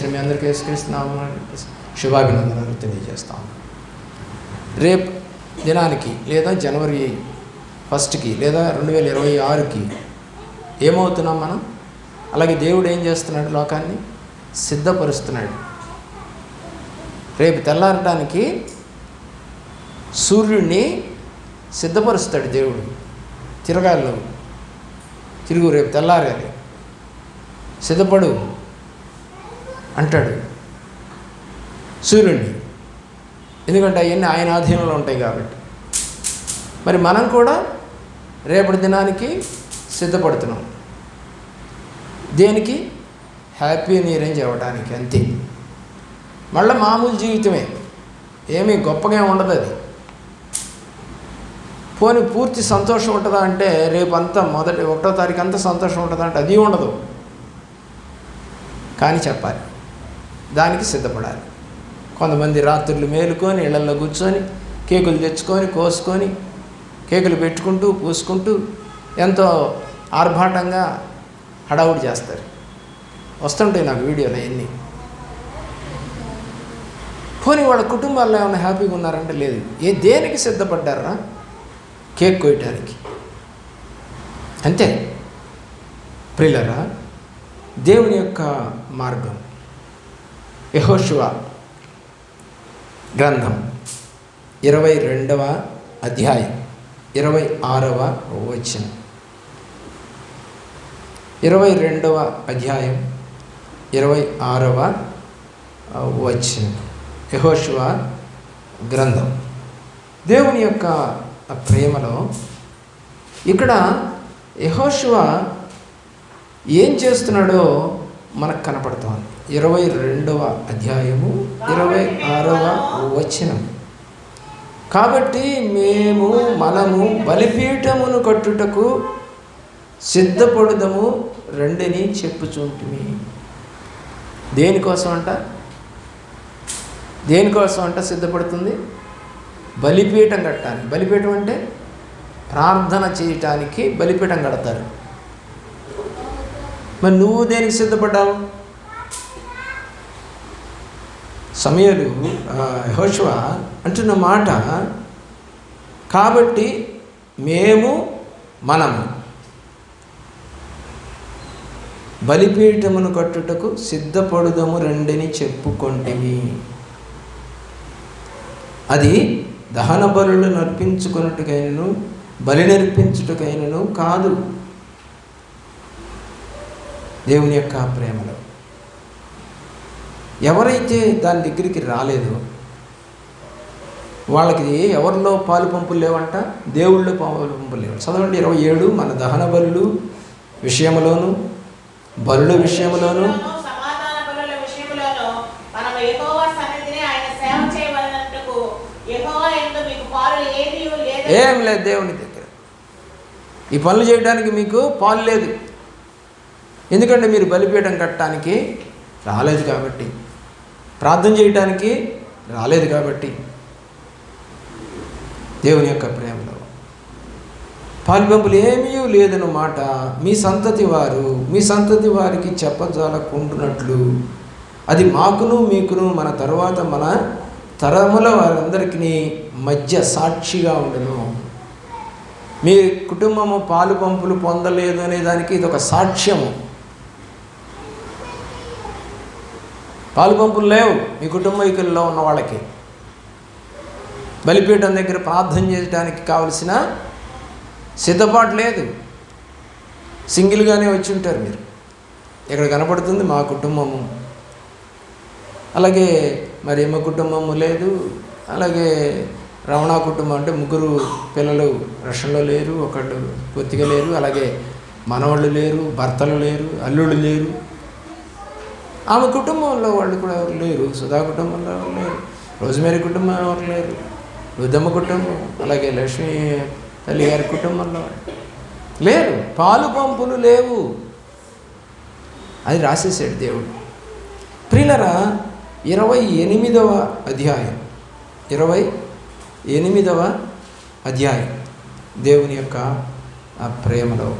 వచ్చిన మీ అందరికీ వేసుకరిస్తున్నాము శుభాభినందనలు తెలియజేస్తాము రేపు దినానికి లేదా జనవరి ఫస్ట్కి లేదా రెండు వేల ఇరవై ఆరుకి ఏమవుతున్నాం మనం? అలాగే దేవుడు ఏం చేస్తున్నాడు? లోకాన్ని సిద్ధపరుస్తున్నాడు. రేపు తెల్లారటానికి సూర్యుడిని సిద్ధపరుస్తాడు దేవుడు. తిరగాల్లో తిరుగు రేపు తెల్లారాలి. సిద్ధపడు. అంటాడు. సూర్యుడిని. ఎందుకంటే అవన్నీ ఆయన ఆధీనంలో ఉంటాయి కాబట్టి. మరి మనం కూడా రేపటి దినానికి సిద్ధపడుతున్నాం. దేనికి? హ్యాపీ న్యూ ఇయర్ అవ్వడానికి అంతే. మళ్ళీ మామూలు జీవితమే. ఏమీ గొప్పగా ఉండదు అది. పోనీ పూర్తి సంతోషం ఉంటుందా అంటే రేపు అంతా మొదటి ఒకటో తారీఖు అంతా సంతోషం ఉంటుందా అంటే అది ఉండదు. కానీ చెప్పాలి. దానికి సిద్ధపడాలి. కొంతమంది రాత్రులు మేలుకొని ఇళ్ళలో కూర్చొని కేకులు తెచ్చుకొని కోసుకొని కేకులు పెట్టుకుంటూ పూసుకుంటూ ఎంతో ఆర్భాటంగా హడావుడి చేస్తారు. వస్తుంటాయి నాకు వీడియోలు అవన్నీ. పోనీ వాళ్ళ కుటుంబాల్లో ఏమైనా హ్యాపీగా ఉన్నారంటే లేదు. ఏ దేనికి సిద్ధపడ్డారా? కేక్ కోయటానికి అంతే. ప్రిల్లరా దేవుని యొక్క మార్గం. యహోశివ గ్రంథం ఇరవై రెండవ అధ్యాయం ఇరవై ఆరవ వచనం. ఇరవై రెండవ అధ్యాయం ఇరవై ఆరవ వచనం. యహోశివ గ్రంథం. దేవుని యొక్క ప్రేమలో ఇక్కడ యహోశివ ఏం చేస్తున్నాడో మనకు కనపడుతోంది. ఇరవై రెండవ అధ్యాయము ఇరవై ఆరవ వచనం. కాబట్టి మేము మనము బలిపీఠమును కట్టుటకు సిద్ధపడదము రెండిని చెప్పుచుంటుమి. దేనికోసం అంట? దేనికోసం అంట సిద్ధపడుతుంది? బలిపీఠం కట్టాలి. బలిపీఠం అంటే ప్రార్థన చేయటానికి బలిపీఠం కడతారు. మరి నువ్వు దేనికి సిద్ధపడ్డావు? సమయాలు హోషువ అంటున్న మాట కాబట్టి మేము మనము బలిపీఠమును కట్టుటకు సిద్ధపడుదము రెండిని చెప్పుకొంటిమి. అది దహన బలులను నర్పించుకున్నట్టుకైనను బలి నర్పించుటకైనను కాదు. దేవుని యొక్క ప్రేమలో. ఎవరైతే దాని దగ్గరికి రాలేదో వాళ్ళకి ఎవరిలో పాలు పంపులు లేవంట దేవుళ్ళో పాలు పంపులు లేవు. చదవండి ఇరవై ఏడు మన దహన బలులు విషయంలోను బలుల విషయంలోను ఏం లేదు దేవుని దగ్గర. ఈ పనులు చేయడానికి మీకు పాలు లేదు. ఎందుకంటే మీరు బలిపీఠం కట్టడానికి రాలేదు కాబట్టి ప్రార్థన చేయటానికి రాలేదు కాబట్టి దేవుని యొక్క ప్రేమలో. పాల్పంపులు ఏమీ లేదన్నమాట మీ సంతతి వారు మీ సంతతి వారికి చెప్పజాలకుంటున్నట్లు అది మాకును మీకును మన తర్వాత మన తరముల వారందరికీ మధ్య సాక్షిగా ఉండను. మీ కుటుంబము పాలు పంపులు పొందలేదు అనే దానికి ఇది ఒక సాక్ష్యము. పాలు పంపులు లేవు. మీ కుటుంబీకుల్లో ఉన్న వాళ్ళకి. బలిపీఠం దగ్గర ప్రార్థన చేయడానికి కావలసిన సిద్ధపాటు లేదు. సింగిల్గానే వచ్చి ఉంటారు మీరు. ఇక్కడ కనపడుతుంది మా కుటుంబము. అలాగే మరి మా కుటుంబము లేదు. అలాగే రమణ కుటుంబం అంటే ముగ్గురు పిల్లలు రష్యలో లేరు ఒకళ్ళు పూర్తిగా లేరు. అలాగే మనవాళ్ళు లేరు భర్తలు లేరు అల్లుళ్ళు లేరు. ఆమె కుటుంబంలో వాళ్ళు కూడా ఎవరు లేరు. సుధా కుటుంబంలో ఎవరు లేరు. రోజ్మేరీ కుటుంబం ఎవరు లేరు. రుద్దమ్మ కుటుంబం అలాగే లక్ష్మీ తల్లి గారి కుటుంబంలో లేరు. పాలు పంపులు లేవు. అది రాసేసాడు దేవుడు. ప్రిలరా ఇరవై ఎనిమిదవ అధ్యాయం. ఇరవై ఎనిమిదవ అధ్యాయం. దేవుని యొక్క ఆ ప్రేమలో.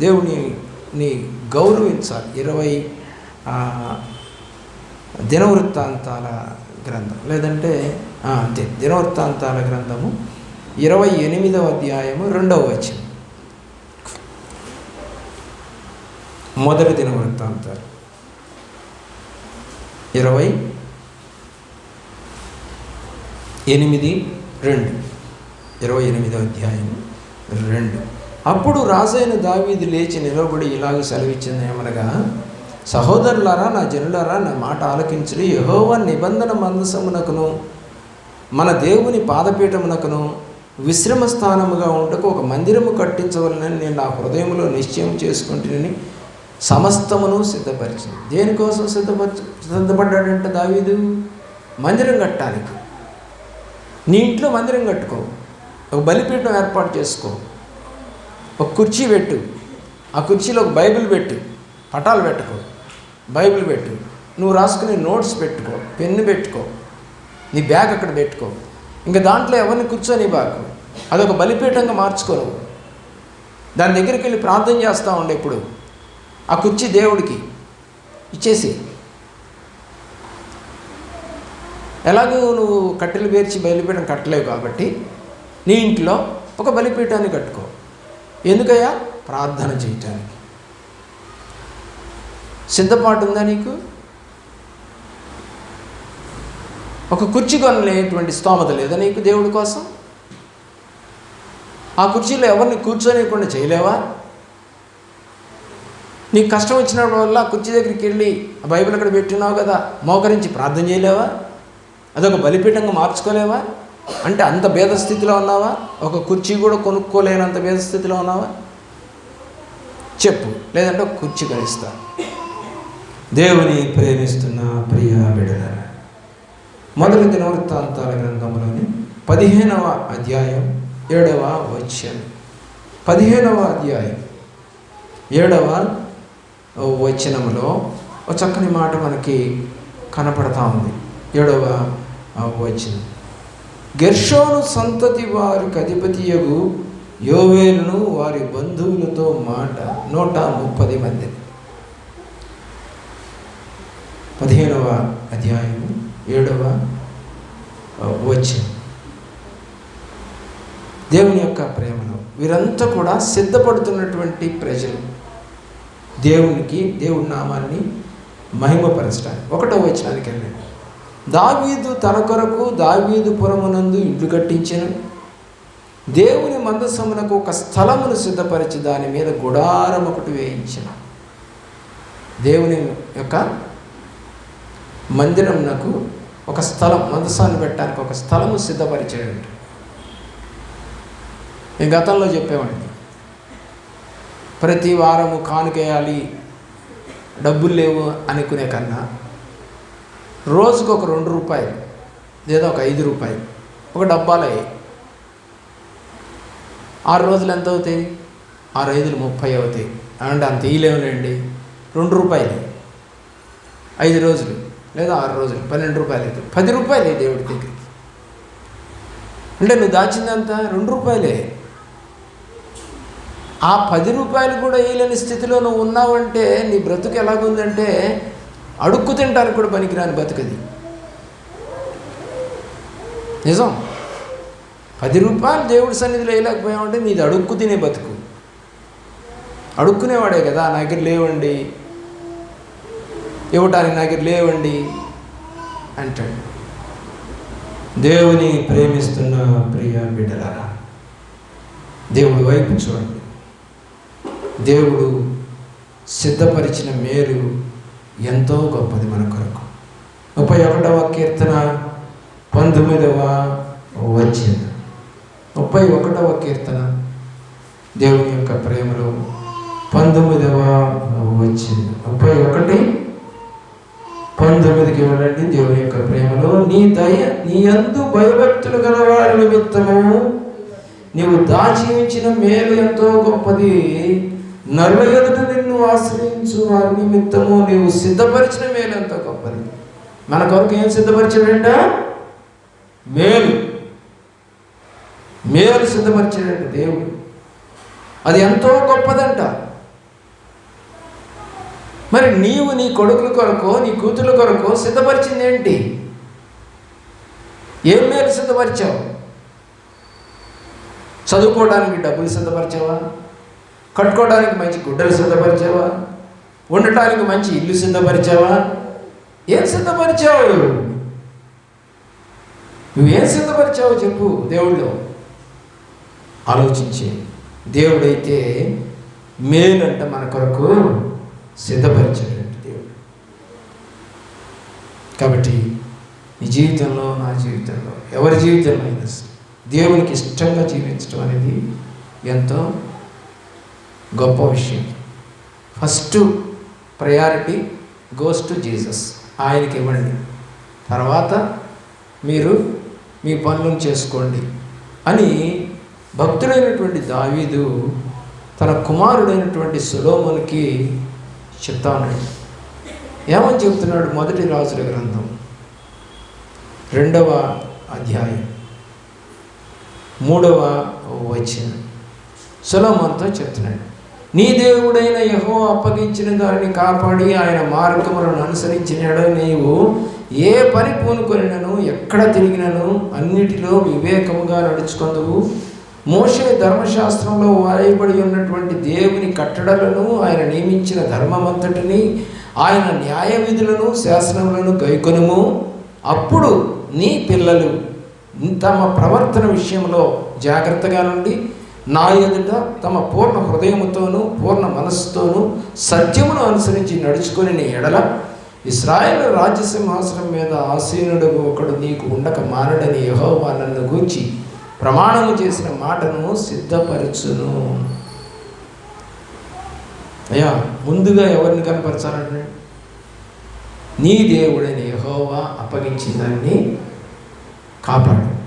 దేవుని గౌరవించాలి. ఇరవై దినవృత్తాంతాల గ్రంథం. లేదంటే అంతే దినవృత్తాంతాల గ్రంథము ఇరవై ఎనిమిదవ అధ్యాయము రెండవ వచ్చిన మొదటి దినవృత్తాంతాలు. ఇరవై ఎనిమిది రెండు. ఇరవై ఎనిమిదవ అధ్యాయం రెండు. అప్పుడు రాజైన దావీది లేచి నిలబడి ఇలాగ సెలవిచ్చింది ఏమనగా సహోదరులారా నా జనులారా నా మాట ఆలకించుడి. యహోవ నిబంధన మందసమునకును మన దేవుని పాదపీఠమునకును విశ్రమ స్థానముగా ఉండకు ఒక మందిరము కట్టించవలనని నేను నా హృదయంలో నిశ్చయం చేసుకుంటుని సమస్తమును సిద్ధపరిచింది దేనికోసం సిద్ధపరచ సిద్ధపడ్డాడంట దావీదు? మందిరం కట్టడానికి. నీ ఇంట్లో మందిరం కట్టుకో. ఒక బలిపీఠం ఏర్పాటు చేసుకో. ఒక కుర్చీ పెట్టు. ఆ కుర్చీలో ఒక బైబిల్ పెట్టు. పటాలు పెట్టుకో బైబిల్ పెట్టు నువ్వు రాసుకునే నోట్స్ పెట్టుకో పెన్ను పెట్టుకో నీ బ్యాగ్ అక్కడ పెట్టుకో. ఇంకా దాంట్లో ఎవరిని కూర్చొని బాకు అదొక బలిపీఠంగా మార్చుకో దాని దగ్గరికి వెళ్ళి ప్రార్థన చేస్తూ ఉండే ఇప్పుడు ఆ కుర్చీ దేవుడికి ఇచ్చేసి ఎలాగూ నువ్వు కట్టెలు పేర్చి బలిపీఠం కట్టలేవు కాబట్టి నీ ఇంట్లో ఒక బలిపీఠాన్ని కట్టుకో. ఎందుకయ్యా? ప్రార్థన చేయటానికి. సిద్ధపాటు ఉందా నీకు? ఒక కుర్చీ కొనలేటువంటి స్తోమత లేదా నీకు దేవుడి కోసం? ఆ కుర్చీలో ఎవరిని కూర్చోనివ్వకుండా చేయలేవా? నీకు కష్టం వచ్చినప్పుడు వల్ల కుర్చీ దగ్గరికి వెళ్ళి బైబిల్ అక్కడ పెట్టినావు కదా మోకరించి ప్రార్థన చేయలేవా? అదొక బలిపీఠంగా మార్చుకోలేవా? అంటే అంత భేద స్థితిలో ఉన్నావా? ఒక కుర్చీ కూడా కొనుక్కోలేనంత భేద స్థితిలో ఉన్నావా? చెప్పు. లేదంటే ఒక కుర్చీ కలిస్తా దేవుని ప్రేమిస్తున్న ప్రియ బిడల మొదటి దినవృత్తాంతాల గ్రంథంలోని పదిహేనవ అధ్యాయం ఏడవ వచనం. పదిహేనవ అధ్యాయం ఏడవ వచనంలో ఒక చక్కని మాట మనకి కనపడతా ఉంది. ఏడవ వచనం. గెర్షోను సంతతి వారికి అధిపతియగు యోవేలును వారి బంధువులతో మాట నూట ముప్పది మందిని. పదిహేనవ అధ్యాయము ఏడవ వచ్చింది దేవుని యొక్క ప్రేమలో వీరంతా కూడా సిద్ధపడుతున్నటువంటి ప్రజలు. దేవునికి దేవుడి నామాన్ని మహిమపరచడానికి. ఒకటో వచనానికి వెళ్ళండి. దావీదు తన కొరకు దావీదు పురమునందు ఇల్లు కట్టించిన. దేవుని మందసమునకు ఒక స్థలమును సిద్ధపరిచి దాని మీద గుడారం ఒకటి వేయించిన. దేవుని యొక్క మందిరంనకు ఒక స్థలం మందసాన్ని పెట్టడానికి ఒక స్థలము సిద్ధపరిచాడు నేను గతంలో చెప్పేవాడిని. ప్రతి వారము కానుకేయాలి డబ్బులు లేవు అనుకునే కన్నా రోజుకు ఒక రెండు రూపాయలు లేదా ఒక ఐదు రూపాయలు ఒక డబ్బాలు అయ్యాయి ఆరు రోజులు ఎంత అవుతాయి? ఆరు ఐదులు ముప్పై అవుతాయి. అంటే అంత ఇయ్యలేములేండి రెండు రూపాయలు. ఐదు రోజులు. లేదా ఆరు రోజులు పన్నెండు రూపాయలు అయితే. పది రూపాయలే దేవుడి దగ్గరికి. అంటే నువ్వు దాచిందంతా రెండు రూపాయలే. ఆ పది రూపాయలు కూడా వేయలేని స్థితిలో నువ్వు ఉన్నావంటే నీ బ్రతుకు ఎలాగుందంటే అడుక్కు తింటానికి కూడా పనికిరాని బతుకది నిజం? పది రూపాయలు దేవుడి సన్నిధిలో వేయలేకపోయామంటే నీది అడుక్కు తినే బతుకు. అడుక్కునేవాడే కదా నా దగ్గర లేవండి. ఇవ్వటానికి నాకు లేవండి అంటాడు. దేవుని ప్రేమిస్తున్న ప్రియ బిడ్డలారా దేవుడి వైపు చూడండి. దేవుడు సిద్ధపరిచిన మేలు ఎంతో గొప్పది మన కొరకు. ముప్పై ఒకటవ కీర్తన పంతొమ్మిదవ వచ్చిన ముప్పై ఒకటవ కీర్తన దేవుని యొక్క ప్రేమలో పంతొమ్మిదవ వచ్చింది ముప్పై ఒకటి పంతొమ్మిదికి వెళ్ళండి దేవుని యొక్క ప్రేమలో. నీ దయ నీ ఎందు భయభక్తులు గలవారి నిమిత్తము. నీవు దాచి ఉంచిన మేలు ఎంతో గొప్పది. నరుల ఎదుట నిన్ను ఆశ్రయించు వారి నిమిత్తము నీవు సిద్ధపరిచిన మేలు ఎంతో గొప్పది. మన కొరకు ఏం సిద్ధపరిచాడంట? మేలు. మేలు సిద్ధపరిచాడంట దేవుడు. అది ఎంతో గొప్పదంట. మరి నీవు నీ కొడుకుల కొరకు నీ కూతుర్ల కొరకు సిద్ధపరిచింది ఏంటి? ఏం మేలు సిద్ధపరిచావు? చదువుకోవడానికి డబ్బులు సిద్ధపరిచావా? కట్టుకోవడానికి మంచి గుడ్డలు సిద్ధపరిచావా? ఉండటానికి మంచి ఇల్లు సిద్ధపరిచావా? ఏం సిద్ధపరిచావు? నువ్వేం సిద్ధపరిచావు చెప్పు దేవుళ్ళు. ఆలోచించే దేవుడైతే మేలంట మన కొరకు. సిద్ధపరిచేటువంటి దేవుడు. కాబట్టి నీ జీవితంలో నా జీవితంలో ఎవరి జీవితంలో అయినా దేవునికి ఇష్టంగా జీవించడం అనేది ఎంతో గొప్ప విషయం. First priority goes to Jesus. ఆయనకి ఇవ్వండి తర్వాత మీరు మీ పనులను చేసుకోండి అని భక్తుడైనటువంటి దావీదు తన కుమారుడైనటువంటి సులోమునికి చెప్తా ఉన్నాడు. ఏమని చెప్తున్నాడు? మొదటి రాజుల గ్రంథం. రెండవ అధ్యాయం. మూడవ వచనం. సులోమన్తో చెప్తున్నాడు. నీ దేవుడైన యహో అప్పగించిన దానిని కాపాడి ఆయన మార్గములను అనుసరించినాడో నీవు ఏ పని పూనుకొనినను ఎక్కడ తిరిగినను అన్నిటిలో వివేకముగా నడుచుకుందువు? మోషే ధర్మశాస్త్రంలో వాయబడి ఉన్నటువంటి దేవుని కట్టడలను ఆయన నియమించిన ధర్మమంతటిని ఆయన న్యాయ విధులను శాసనములను గైకొనుము. అప్పుడు నీ పిల్లలు తమ ప్రవర్తన విషయంలో జాగ్రత్తగా నుండి నా ఎదుట తమ పూర్ణ హృదయముతోనూ పూర్ణ మనస్సుతోనూ సత్యమును అనుసరించి నడుచుకొని నీ ఎడల ఇస్రాయేల్ రాజ్యసింహాసనం మీద ఆసీనుడు ఒకడు నీకు ఉండక మానడని యెహోవా నన్ను గూర్చి ప్రమాణము చేసిన మాటను సిద్ధపరచును. అయ్యా ముందుగా ఎవరిని కనపరచాలంటే? నీ దేవుడైన యహోవా అప్పగించిన దాన్ని కాపాడు.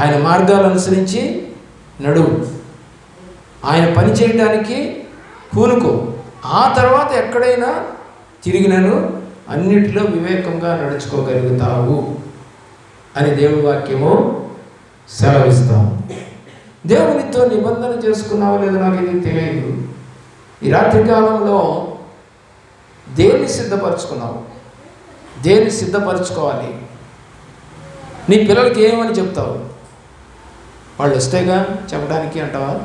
ఆయన మార్గాలు అనుసరించి నడువు ఆయన పని చేయడానికి కూనుకో. ఆ తర్వాత ఎక్కడైనా తిరిగినను అన్నిటిలో వివేకంగా నడుచుకోగలుగుతావు అని దేవుడి వాక్యము సెలవిస్తాం. దేవునితో నిబంధన చేసుకున్నావో లేదో నాకు ఇది తెలియదు. ఈ రాత్రి కాలంలో దేన్ని సిద్ధపరచుకున్నావు? దేన్ని సిద్ధపరచుకోవాలి? నీ పిల్లలకి ఏమని చెప్తావు? వాళ్ళు వస్తేగా చెప్పడానికి అంటావా?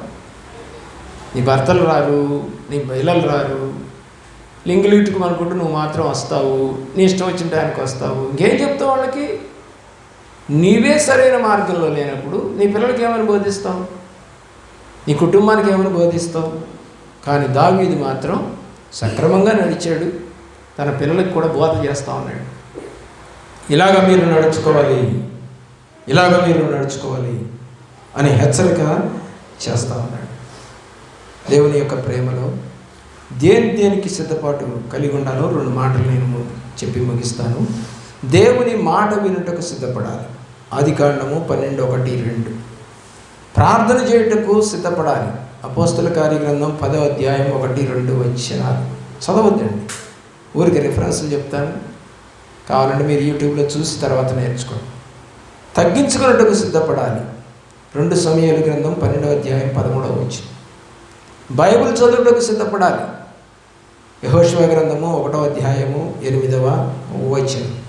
నీ భర్తలు రారు నీ పిల్లలు రారు. లింగులీటుకు అనుకుంటూ నువ్వు మాత్రం వస్తావు. నీ ఇష్టం వచ్చిన టైంకి వస్తావు. ఇంకేం చెప్తావు వాళ్ళకి? నీవే సరైన మార్గంలో లేనప్పుడు నీ పిల్లలకి ఏమని బోధిస్తావు? నీ కుటుంబానికి ఏమని బోధిస్తావు? కానీ దావీది మాత్రం సక్రమంగా నడిచాడు. తన పిల్లలకు కూడా బోధ చేస్తూ ఉన్నాడు. ఇలాగ మీరు నడుచుకోవాలి. ఇలాగ మీరు నడుచుకోవాలి అని హెచ్చరిక చేస్తూ ఉన్నాడు. దేవుని యొక్క ప్రేమలో దేని దేనికి సిద్ధపాటు కలిగి ఉండాలో రెండు మాటలు నేను చెప్పి ముగిస్తాను. దేవుని మాట వినుటకు సిద్ధపడాలి. ఆదికాండము పన్నెండు ఒకటి రెండు. ప్రార్థన చేయుటకు సిద్ధపడాలి. అపోస్తుల కార్యగ్రంథం పదో అధ్యాయం ఒకటి రెండు వచ్చినారు చదవద్దండి. ఊరికి రిఫరెన్స్లు చెప్తాను. కావాలంటే మీరు యూట్యూబ్లో చూసి తర్వాత నేర్చుకోండి. తగ్గించుకున్నట్టుకు సిద్ధపడాలి. రెండు సమయాల గ్రంథం పన్నెండవ అధ్యాయం పదమూడవ వచ్చి బైబిల్ చదువుటకు సిద్ధపడాలి. యహోశివ గ్రంథము ఒకటవ అధ్యాయము ఎనిమిదవ వచ్చింది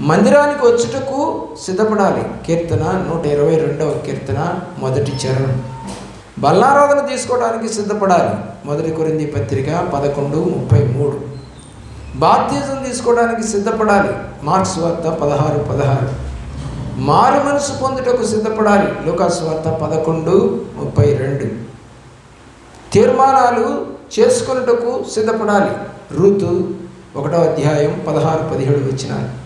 మందిరానికి వచ్చుటకు సిద్ధపడాలి. కీర్తన నూట ఇరవై రెండవ కీర్తన మొదటి చరణం. బల్లారాధన తీసుకోవడానికి సిద్ధపడాలి. మొదటి కొరింది పత్రిక పదకొండు ముప్పై మూడు. బాప్తిజం తీసుకోవడానికి సిద్ధపడాలి. మార్క్స్ వార్త పదహారు పదహారు. మారు మనసు పొందుటకు సిద్ధపడాలి. లోకాస్ వార్త పదకొండు ముప్పై రెండు. తీర్మానాలు చేసుకున్నటకు సిద్ధపడాలి. ఋతు ఒకటో అధ్యాయం పదహారు పదిహేడు వచ్చినారు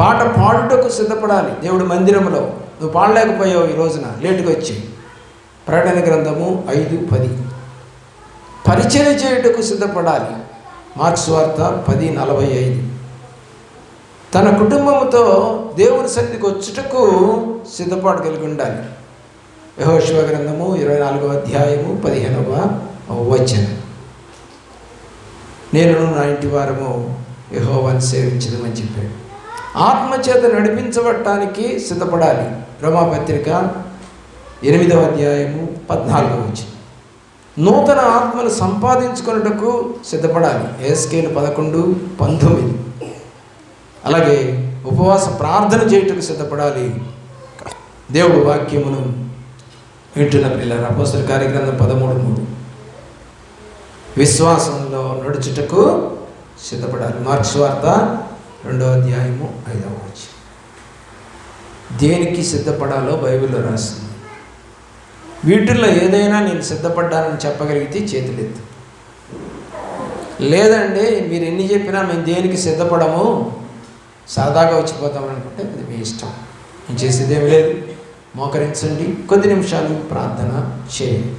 పాట పాడుటకు సిద్ధపడాలి. దేవుడి మందిరంలో నువ్వు పాడలేకపోయావు ఈ రోజున. లేటుగా వచ్చి. ప్రకటన గ్రంథము ఐదు పది. పరిచయం చేయుటకు సిద్ధపడాలి. మార్క్స్ వార్త పది నలభై ఐదు. తన కుటుంబంతో దేవుని సన్నిధికి వచ్చుటకు సిద్ధపాటు కలిగి ఉండాలి. యహోశివ గ్రంథము ఇరవై నాలుగవ అధ్యాయము పదిహేనవ వచనం. నేను నా ఇంటి వారము యహోవాన్ని సేవించదమని చెప్పాడు. ఆత్మచేత నడిపించబడటానికి సిద్ధపడాలి. రమాపత్రిక ఎనిమిదవ అధ్యాయము పద్నాలుగవ వచనం. నూతన ఆత్మను సంపాదించుకున్నటకు సిద్ధపడాలి. ఏస్కేలు పదకొండు పంతొమ్మిది. అలాగే ఉపవాస ప్రార్థన చేయుటకు సిద్ధపడాలి. దేవుడు వాక్యమును వింటున్న పిల్లలు అపోసల కార్యక్రమం పదమూడు మూడు. విశ్వాసంలో నడుచుటకు సిద్ధపడాలి. మార్క్స్ వార్త రెండవ అధ్యాయము ఐదవ వచ్చి దేనికి సిద్ధపడాలో బైబిల్లో రాస్తుంది వీటిల్లో ఏదైనా నేను సిద్ధపడ్డానని చెప్పగలిగితే చేతులెత్తు. లేదండి మీరు ఎన్ని చెప్పినా మేము దేనికి సిద్ధపడము? సరదాగా వచ్చిపోతాం అనుకుంటే అది మీ ఇష్టం. నేను చేసేదేమి లేదు. మోకరించండి. కొద్ది నిమిషాలు ప్రార్థన చేయండి.